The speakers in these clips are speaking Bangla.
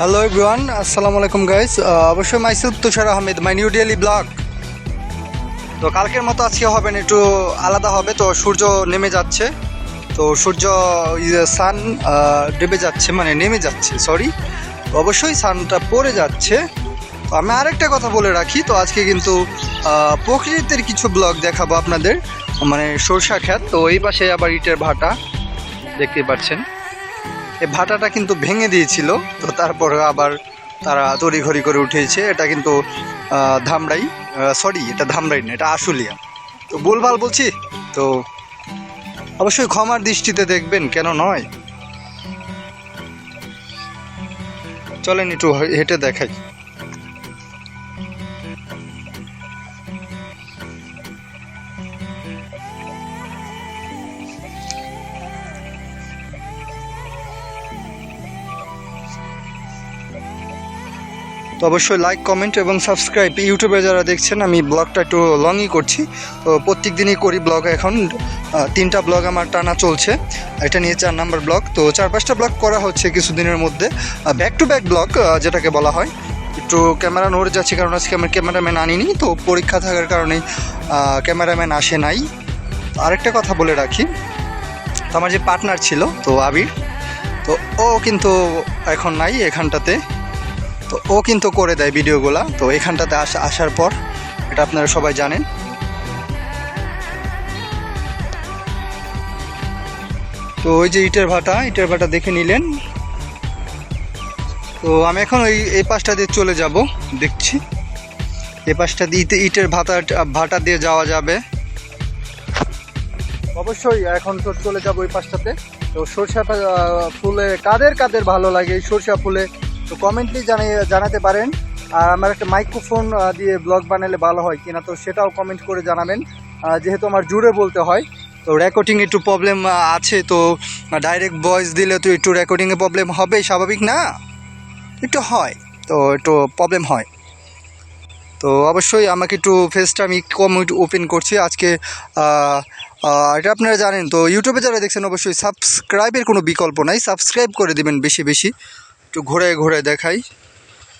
হ্যালো এভরিওয়ান আসসালামু আলাইকুম গাইস অবশ্যই মাইসুদ Tushar Ahmed my new daily vlog তো কালকের মতো আজকে হবে না, একটু আলাদা হবে। তো সূর্য নেমে যাচ্ছে। তো সূর্য সান ডেবে যাচ্ছে মানে নেমে যাচ্ছে সরি অবশ্যই সানটা পড়ে যাচ্ছে। তো আমি আরেকটা কথা বলে রাখি। তো আজকে কিন্তু প্রকৃতির কিছু ব্লগ দেখাবো আপনাদের। মানে সরষা খ্যাত তো এই পাশে আবার ইটের ভাটা দেখতে পাচ্ছেন। এই ভাটাটা কিন্তু ভেঙে দিয়েছিল, তো তারপরে আবার তারা তড়িঘড়ি করে উঠেছে। এটা কিন্তু ধামরাই সরি এটা ধামরাই না, এটা আশুলিয়া। তো ভুলভাল বলছি, তো অবশ্যই ক্ষমার দৃষ্টিতে দেখবেন, কেন নয়? চলেন একটু হেঁটে দেখাই। তো অবশ্যই লাইক কমেন্ট এবং সাবস্ক্রাইব ইউটিউবে যারা দেখছেন, আমি ব্লগটা একটু লংই করছি। তো প্রত্যেক দিনই করি ব্লগ এখন। তিনটা ব্লগ আমার টানা চলছে। এটা নিয়ে চার নাম্বার ব্লগ। তো চার পাঁচটা ব্লগ করা হচ্ছে কিছুদিনের মধ্যে। ব্যাক টু ব্যাক ব্লগ যেটাকে বলা হয়। একটু ক্যামেরা নড়ে যাচ্ছে, কারণ আজকে আমি ক্যামেরাম্যান আনিনি। তো পরীক্ষা থাকার কারণে ক্যামেরাম্যান আসে নাই। আরেকটা কথা বলে রাখি। আমার যে পার্টনার ছিল, তো আবির, তো ও কিন্তু এখন নাই এখানটাতে। তো ও কিন্তু করে দেয় ভিডিওগুলা। তো এখানটাতে আসা আসার পর, এটা আপনারা সবাই জানেন। তো ওই যে ইটের ভাটা ইটের ভাটা দেখে নিলেন। তো আমি এখন ওই এই পাশটা দিয়ে চলে যাব, দেখছি। এই পাশটা দিয়ে ইটে- ইটের ভাটা ভাটা দিয়ে যাওয়া যাবে। অবশ্যই, এখন তো চলে যাব ওই পাশটাতে। তো সরষা ফুলে কাদের কাদের ভালো লাগে? সরষা ফুলে তো কমেন্টলি জানিয়ে জানাতে পারেন। আর আমার একটা মাইক্রোফোন দিয়ে ব্লগ বানালে ভালো হয় কিনা তো সেটাও কমেন্ট করে জানাবেন। যেহেতু আমার জুড়ে বলতে হয়, তো রেকর্ডিং একটু প্রবলেম আছে, তো ডাইরেক্ট ভয়েস দিলে তো একটু রেকর্ডিংয়ে প্রবলেম হবে স্বাভাবিক না? একটু হয়, তো একটু প্রবলেম হয়। তো অবশ্যই আমাকে একটু ফেসটা আমি কম ওপেন করছি আজকে এটা আপনারা জানেন, তো ইউটিউবে যারা দেখছেন, অবশ্যই সাবস্ক্রাইবের কোনো বিকল্প নাই সাবস্ক্রাইব করে দেবেন বেশি বেশি। একটু ঘুরে ঘুরে দেখাই।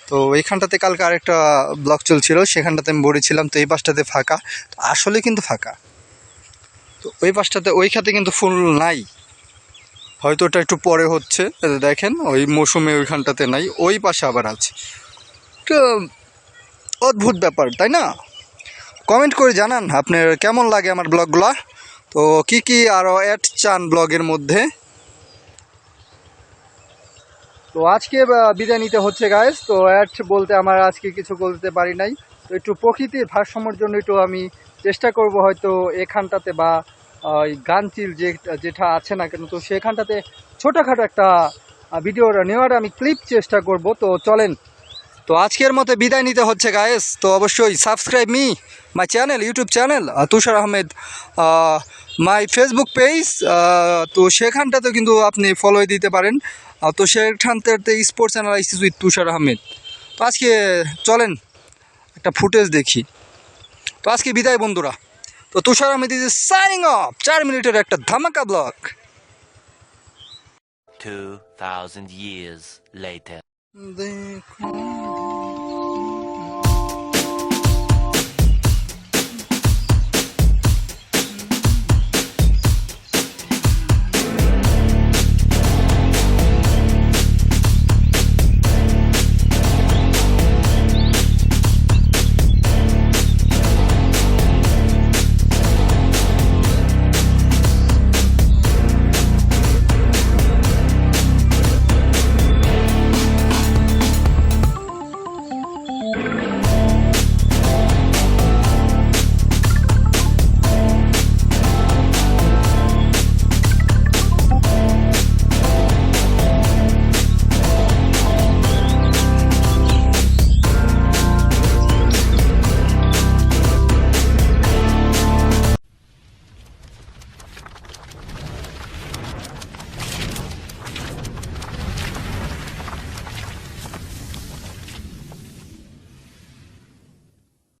তো এইখানটাতে কালকে আরেকটা ব্লগ চলছিল, সেখানটাতে আমি বলেছিলাম তো এই পাশটাতে ফাঁকা। আসলে কিন্তু ফাঁকা। তো ওই পাশটাতে ওই খাতে কিন্তু ফুল নাই। হয়তো ওটা একটু পরে হচ্ছে দেখেন, ওই মৌসুমে ওইখানটাতে নাই, ওই পাশে আবার আছে। তো অদ্ভুত ব্যাপার, তাই না? কমেন্ট করে জানান, আপনার কেমন লাগে আমার ব্লগগুলো? তো কি কি আরও অ্যাড চান ব্লগের মধ্যে? তো আজকে বিদায় নিতে হচ্ছে গায়েস তো অ্যাড বলতে আমার আজকে কিছু বলতে পারি নাই। তো একটু প্রকৃতির ভারসাম্যর জন্য একটু আমি চেষ্টা করব হয়তো এখানটাতে বা ওই গানচিল যে, যেটা আছে না কেন, তো সেখানটাতে ছোটোখাটো একটা ভিডিও নেওয়ার আমি ক্লিপ চেষ্টা করব। তো চলেন তো আজকের মতো বিদায় নিতে হচ্ছে গায়েস তো অবশ্যই subscribe me my channel YouTube channel Tushar Ahmed my Facebook page তো সেখানটাতেও কিন্তু আপনি ফলো দিতে পারেন। তো সেখানটাতে sports analysis with Tushar Ahmed. তো আজকে চলেন একটা ফুটেজ দেখি। তো আজকে বিদায় বন্ধুরা। তো Tushar Ahmed is signing off চার মিনিটের একটা ধামাকা ব্লগ 2,000 years later. দেখো